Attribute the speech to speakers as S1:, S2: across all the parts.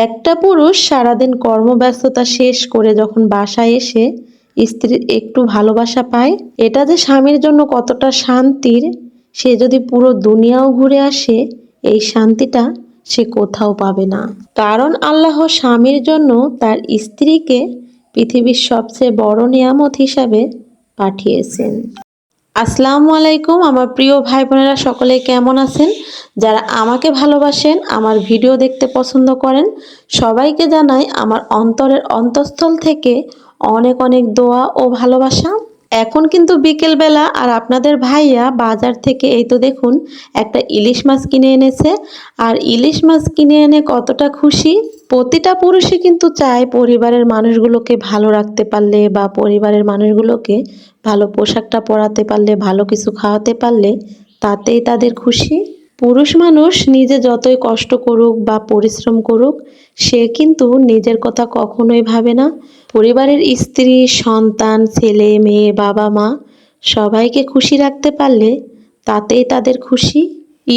S1: একটা পুরুষ সারাদিন কর্মব্যস্ততা শেষ করে যখন বাসায় এসে স্ত্রীর একটু ভালোবাসা পায়, এটা যে স্বামীর জন্য কতটা শান্তির, সে যদি পুরো দুনিয়াও ঘুরে আসে, এই শান্তিটা সে কোথাও পাবে না। কারণ আল্লাহ স্বামীর জন্য তার স্ত্রীকে পৃথিবীর সবচেয়ে বড় নিয়ামত হিসাবে পাঠিয়েছেন। আসসালামু আলাইকুম, আমার প্রিয় ভাই বোনেরা সকলে কেমন আছেন? যারা আমাকে ভালোবাসেন, আমার ভিডিও দেখতে পছন্দ করেন, সবাইকে জানাই আমার অন্তরের অন্তঃস্থল থেকে অনেক অনেক দোয়া ও ভালোবাসা। এখন কিন্তু বিকেলবেলা আর আপনাদের ভাইয়া বাজার থেকে, এই তো দেখুন, একটা ইলিশ মাছ কিনে এনেছে। আর ইলিশ মাছ কিনে এনে কতটা খুশি? প্রতিটা পুরুষই কিন্তু চায় পরিবারের মানুষগুলোকে ভালো রাখতে পারলে বা পরিবারের মানুষগুলোকে ভালো পোশাকটা পরাতে পারলে, ভালো কিছু খাওয়াতে পারলে, তাতেই তাদের খুশি। পুরুষ মানুষ নিজে যতই কষ্ট করুক বা পরিশ্রম করুক, সে কিন্তু নিজের কথা কখনোই ভাবে না। পরিবারের স্ত্রী, সন্তান, ছেলে, মেয়ে, বাবা, মা সবাইকে খুশি রাখতে পারলে তাতেই তাদের খুশি।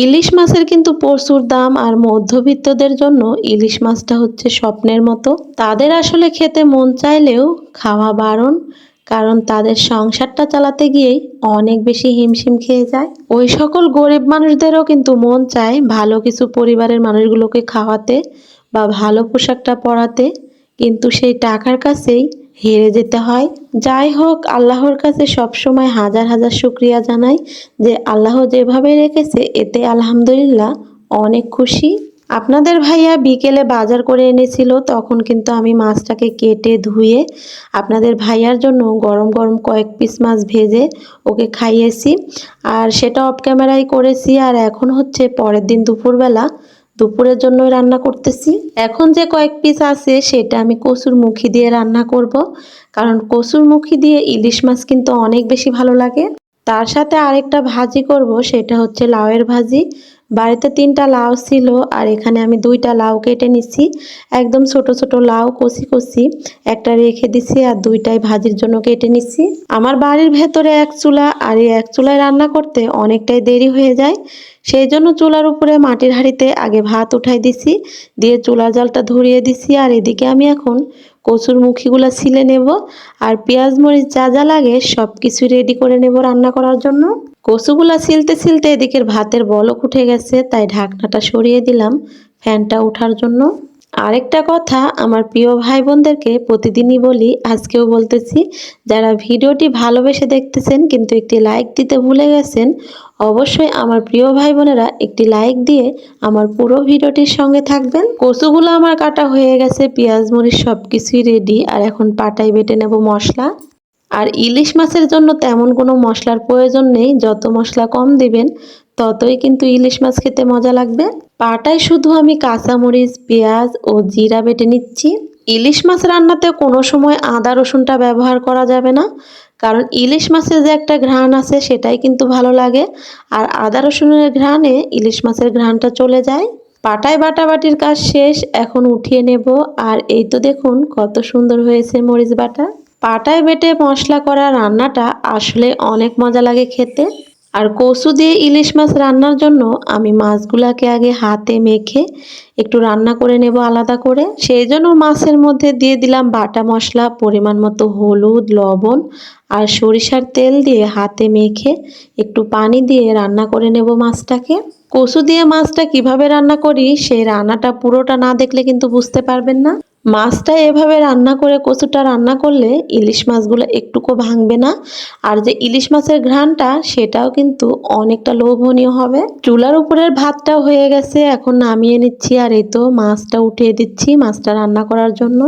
S1: ইলিশ মাছের কিন্তু প্রচুর দাম আর মধ্যবিত্তদের জন্য ইলিশ মাছটা হচ্ছে স্বপ্নের মতো। তাদের আসলে খেতে মন চাইলেও খাওয়া বারণ কারণ তাদের সংসারটা চালাতে গিয়েই অনেক বেশি হিমশিম খেয়ে যায়। ওই সকল গরিব মানুষদেরও কিন্তু মন চায় ভালো কিছু পরিবারের মানুষগুলোকে খাওয়াতে বা ভালো পোশাকটা পরাতে। কিন্তু সেই টাকার কাছেই হেরে যেতে হয়। যাই হোক, আল্লাহর কাছে সবসময় হাজার হাজার শুক্রিয়া জানাই যে আল্লাহ যেভাবে রেখেছে, এতে আলহামদুলিল্লাহ অনেক খুশি। আপনাদের ভাইয়া বিকেলে বাজার করে এনেছিল, তখন কিন্তু আমি মাছটাকে কেটে ধুয়ে আপনাদের ভাইয়ার জন্য গরম গরম কয়েক পিস মাছ ভেজে ওকে খাইয়েছি। আর সেটা অফ ক্যামেরায় করেছি, আর এখন হচ্ছে পরের দিন দুপুরবেলা দুপুরের জন্যই রান্না করতেছি। এখন যে কয়েক পিস আছে, সেটা আমি কচুর মুখি দিয়ে রান্না করব, কারণ কচুর মুখি দিয়ে ইলিশ মাছ কিন্তু অনেক বেশি ভালো লাগে। তার সাথে আরেকটা ভাজি করব, সেটা হচ্ছে লাউয়ের ভাজি। বাড়িতে তিনটা লাউ ছিল আর এখানে আমি দুইটা লাউ কেটে নিচ্ছি একদম ছোট ছোট লাউ, কষি কষি, একটা রেখে দিছি আর দুইটাই ভাজির জন্য কেটে নিচ্ছি আমার বাড়ির ভেতরে এক চুলা আর এই এক চুলায় রান্না করতে অনেকটাই দেরি হয়ে যায়। সেই জন্য চুলার উপরে মাটির হাঁড়িতে আগে ভাত উঠাই দিছি, দিয়ে চুলার জালটা ধরিয়ে দিছি আর এদিকে আমি এখন কচুর মুখিগুলো ছিলে নেব আর পেঁয়াজ, মরিচ যা যা লাগে সব কিছু রেডি করে নেব রান্না করার জন্য। কচুগুলা ছিলতে ছিলতে এদিকের ভাতের বলক উঠে গেছে, তাই ঢাকনাটা সরিয়ে দিলাম, ফ্যানটা ওঠার জন্য। আরেকটা কথা আমার প্রিয় ভাই বোনদেরকে প্রতিদিনই বলি, আজকেও বলতেছি, যারা ভিডিওটি ভালোবেসে দেখতেছেন কিন্তু একটি লাইক দিতে ভুলে গেছেন, অবশ্যই আমার প্রিয় ভাই বোনেরা একটি লাইক দিয়ে আমার পুরো ভিডিওটির সঙ্গে থাকবেন। কচুগুলো আমার কাটা হয়ে গেছে, পেঁয়াজ, মরিচ সব কিছুই রেডি আর এখন পাটায় বেটে নেব মশলা। আর ইলিশ মাছের জন্য তেমন কোনো মশলার প্রয়োজন নেই, যত মশলা কম দিবেন ততই কিন্তু ইলিশ মাছ খেতে মজা লাগবে। পাটায় শুধু আমি কাঁচামরিচ, পেঁয়াজ ও জিরা বেটে নিচ্ছি। ইলিশ মাছ রান্নাতে কোনো সময় আদা, রসুনটা ব্যবহার করা যাবে না। কারণ ইলিশ মাছের যে একটা ঘ্রাণ আছে, সেটাই কিন্তু ভালো লাগে। আর আদা, রসুনের ঘ্রাণে ইলিশ মাছের ঘ্রাণটা চলে যায়। পাটায় বাটাবাটির কাজ শেষ, এখন উঠিয়ে নেব। আর এই তো দেখুন, কত সুন্দর হয়েছে মরিচ বাটা। পাটায় বেটে মশলা করা রান্নাটা আসলে অনেক মজা লাগে খেতে। আর কচু দিয়ে ইলিশ মাছ রান্নার জন্য আমি মাছগুলাকে আগে হাতে মেখে একটু রান্না করে নেব আলাদা করে। সেই জন্য মাছের মধ্যে দিয়ে দিলাম বাটা মশলা, পরিমাণ মতো হলুদ, লবণ আর সরিষার তেল দিয়ে হাতে মেখে একটু পানি দিয়ে রান্না করে নেব মাছটাকে। কচু দিয়ে মাছটা কীভাবে রান্না করি, সেই রান্নাটা পুরোটা না দেখলে কিন্তু বুঝতে পারবেন না। মাছটা এভাবে রান্না করে, কচুটা রান্না করলে ইলিশ মাছগুলো একটুকু ভাঙবে না। আর যে ইলিশ মাছের ঘ্রাণটা, সেটাও কিন্তু অনেকটা লোভনীয় হবে। চুলার উপরের ভাতটাও হয়ে গেছে, এখন নামিয়ে নিচ্ছি। আর এই তো মাছটা উঠিয়ে দিচ্ছি মাছটা রান্না করার জন্য।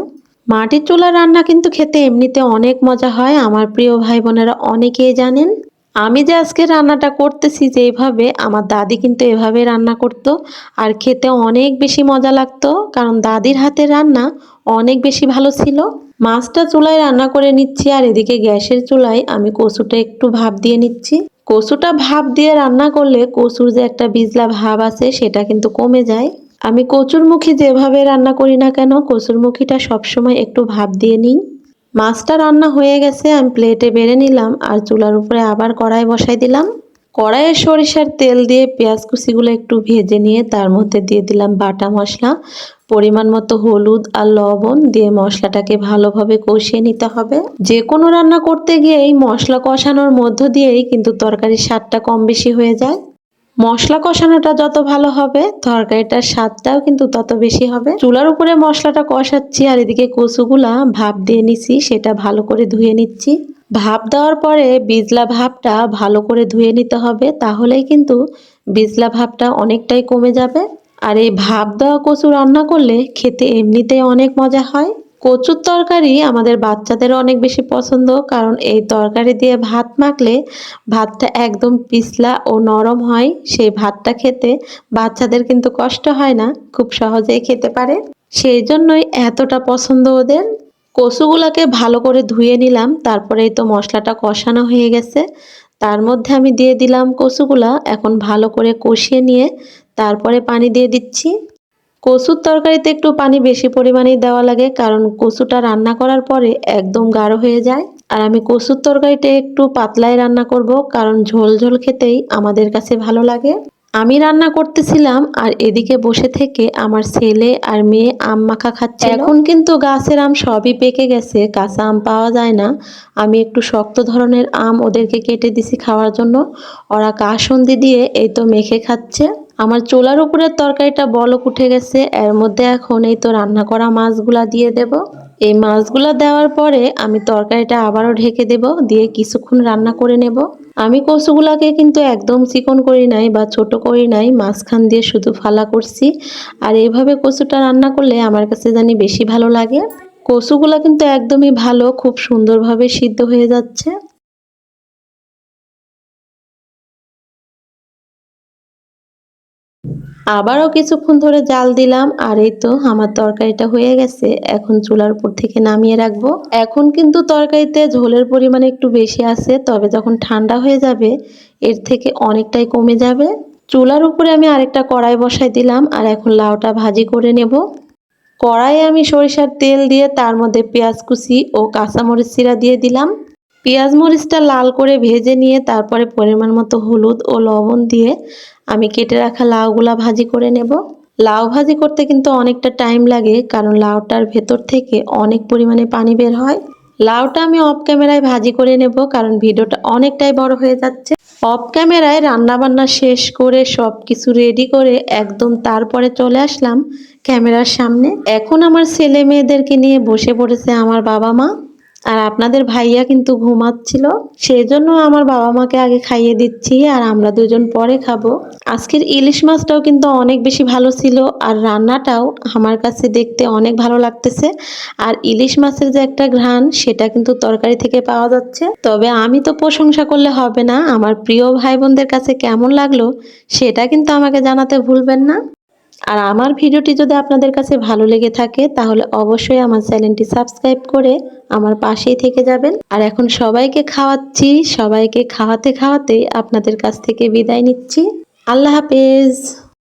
S1: মাটির চুলার রান্না কিন্তু খেতে এমনিতে অনেক মজা হয়, আমার প্রিয় ভাই বোনেরা অনেকেই জানেন। আমি যে আজকে রান্নাটা করতেছি যেভাবে আমার দাদি কিন্তু এভাবে রান্না করতো। আর খেতে অনেক বেশি মজা লাগতো, কারণ দাদির হাতের রান্না অনেক বেশি ভালো ছিল। মাছটা চুলায় রান্না করে নিচ্ছি, আর এদিকে গ্যাসের চুলায় আমি কচুটা একটু ভাপ দিয়ে নিচ্ছি। কচুটা ভাপ দিয়ে রান্না করলে কচুর যে একটা বিজলা ভাব আছে, সেটা কিন্তু কমে যায়। আমি কচুর মুখী যেভাবে রান্না করি না কেন, কচুর মুখিটা সবসময় একটু ভাপ দিয়ে নিই। মাছটা রান্না হয়ে গেছে, আমি প্লেটে বেড়ে নিলাম আর চুলার উপরে আবার কড়াই বসাই দিলাম। কড়াইয়ে সরিষার তেল দিয়ে পেঁয়াজ কুচিগুলো একটু ভেজে নিয়ে তার মধ্যে দিয়ে দিলাম বাটা মশলা, পরিমাণ মতো হলুদ আর লবণ দিয়ে মশলাটাকে ভালোভাবে কষিয়ে নিতে হবে। যে কোনো রান্না করতে গিয়ে এই মশলা কষানোর মধ্য দিয়েই কিন্তু তরকারির স্বাদটা কম বেশি হয়ে যায়। মশলা কষানোটা যত ভালো হবে, তরকারিটার স্বাদটাও কিন্তু তত বেশি হবে। চুলার উপরে মশলাটা কষাচ্ছি আর এদিকে কচুগুলা ভাপ দিয়ে নিছি, সেটা ভালো করে ধুয়ে নিচ্ছি। ভাপ দেওয়ার পরে বিজলা ভাবটা ভালো করে ধুয়ে নিতে হবে, তাহলেই কিন্তু বিজলা ভাবটা অনেকটাই কমে যাবে। আর এই ভাপ দেওয়া কচু রান্না করলে খেতে এমনিতেই অনেক মজা হয়। কচুর তরকারি আমাদের বাচ্চাদের অনেক বেশি পছন্দ, কারণ এই তরকারি দিয়ে ভাত মাখলে ভাতটা একদম পিছলা ও নরম হয়। সেই ভাতটা খেতে বাচ্চাদের কিন্তু কষ্ট হয় না, খুব সহজেই খেতে পারে। সেই জন্যই এতটা পছন্দ ওদের। কচুগুলাকে ভালো করে ধুয়ে নিলাম, তারপরেই তো মশলাটা কষানো হয়ে গেছে। তার মধ্যে আমি দিয়ে দিলাম কচুগুলা, এখন ভালো করে কষিয়ে নিয়ে তারপরে পানি দিয়ে দিচ্ছি। কচুর তরকারিতে একটু পানি বেশি পরিমাণেই দেওয়া লাগে, কারণ কচুটা রান্না করার পরে একদম গাঢ় হয়ে যায়। আর আমি কচুর তরকারিটা একটু পাতলায় রান্না করব, কারণ ঝোল ঝোল খেতেই আমাদের কাছে ভালো লাগে। আমি রান্না করতেছিলাম, আর এদিকে বসে থেকে আমার ছেলে আর মেয়ে আম মাখা খাচ্ছে এখন কিন্তু গাছের আম সবই পেকে গেছে, কাঁচা আম পাওয়া যায় না। আমি একটু শক্ত ধরনের আম ওদেরকে কেটে দিছি খাওয়ার জন্য। ওরা কাসন্দি দিয়ে এই তো মেখে খাচ্ছে। আমার চোলার উপরের তরকারিটা বলক উঠে গেছে, এর মধ্যে এখন এই তো রান্না করা মাছগুলা দিয়ে দেব। এই মাছগুলা দেওয়ার পরে আমি তরকারিটা আবারও ঢেকে দেব, দিয়ে কিছুক্ষণ রান্না করে নেব। আমি কচুগুলাকে কিন্তু একদম চিকন করি নাই বা ছোট করি নাই, মাঝখান দিয়ে শুধু ফালা করছি। আর এইভাবে কচুটা রান্না করলে আমার কাছে জানি বেশি ভালো লাগে। কচুগুলা কিন্তু একদমই ভালো, খুব সুন্দরভাবে সিদ্ধ হয়ে যাচ্ছে। আবারও কিছুক্ষণ ধরে জাল দিলাম, আর এই তো আমার তরকারিটা হয়ে গেছে। এখন চুলার উপর থেকে নামিয়ে রাখব। এখন কিন্তু তরকারিতে ঝোলের পরিমাণ একটু বেশি আছে, তবে যখন ঠান্ডা হয়ে যাবে, এর থেকে অনেকটাই কমে যাবে। চুলার উপরে আমি আরেকটা কড়াই বসাই দিলাম, আর এখন লাউটা ভাজি করে নেব। কড়াইয়ে আমি সরিষার তেল দিয়ে তার মধ্যে পেঁয়াজ কুচি ও কাঁচামরিচ চিরা দিয়ে দিলাম। পেঁয়াজ মরিচটা লাল করে ভেজে নিয়ে তারপরে পরিমাণ মতো হলুদ ও লবণ দিয়ে আমি কেটে রাখা লাউগুলা ভাজি করে নেব। লাউ ভাজি করতে কিন্তু অনেকটা টাইম লাগে, কারণ লাউটার ভেতর থেকে অনেক পরিমাণে পানি বের হয়। লাউটা আমি অফ ক্যামেরায় ভাজি করে নেব, কারণ ভিডিওটা অনেকটাই বড় হয়ে যাচ্ছে। অফ ক্যামেরায় রান্নাবান্না শেষ করে সব কিছু রেডি করে একদম তারপরে চলে আসলাম ক্যামেরার সামনে। এখন আমার ছেলে মেয়েদেরকে নিয়ে বসে পড়েছে আমার বাবা মা। আর আপনাদের ভাইয়া কিন্তু ঘুমাচ্ছিল সেই জন্য আমার বাবা মাকে আগে খাইয়ে দিচ্ছি আর আমরা দুজন পরে খাব। আজকের ইলিশ মাছটাও কিন্তু অনেক বেশি ভালো ছিল আর রান্নাটাও আমার কাছে দেখতে অনেক ভালো লাগতেছে। আর ইলিশ মাছের যে একটা ঘ্রাণ, সেটা কিন্তু তরকারি থেকে পাওয়া যাচ্ছে। তবে আমি তো প্রশংসা করলে হবে না, আমার প্রিয় ভাই বোনদের কাছে কেমন লাগল, সেটা কিন্তু আমাকে জানাতে ভুলবেন না। আর আমার ভিডিওটি যদি আপনাদের কাছে ভালো লেগে থাকে, তাহলে অবশ্যই আমার চ্যানেলটি সাবস্ক্রাইব করে আমার পাশেই থেকে যাবেন। আর এখন সবাইকে খাওয়াচ্ছি, সবাইকে খাওয়াতে খাওয়াতে আপনাদের কাছ থেকে বিদায় নিচ্ছি। আল্লাহ হাফেজ।